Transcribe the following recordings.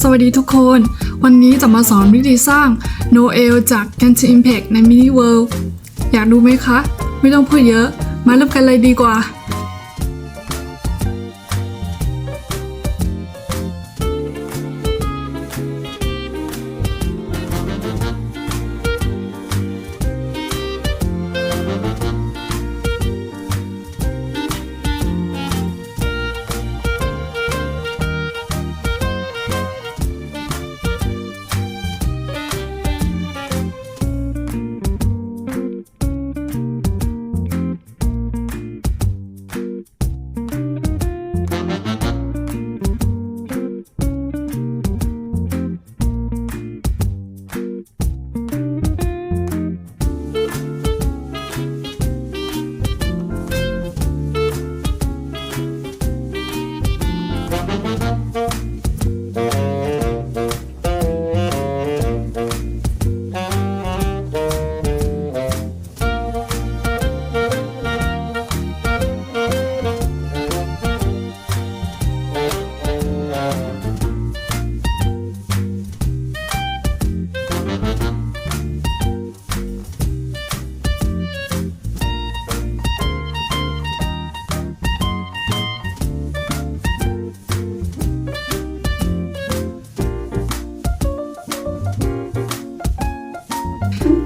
สวัสดีทุกคน วันนี้จะมาสอนวิธีสร้าง Noel จาก Genshin Impact ใน Mini World อยากดูไหมคะ ไม่ต้องพูดเยอะ มาเริ่มกันเลยดีกว่า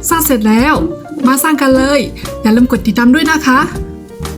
สร้างเสร็จแล้ว มาสร้างกันเลย อย่าลืมกดติดตามด้วยนะคะ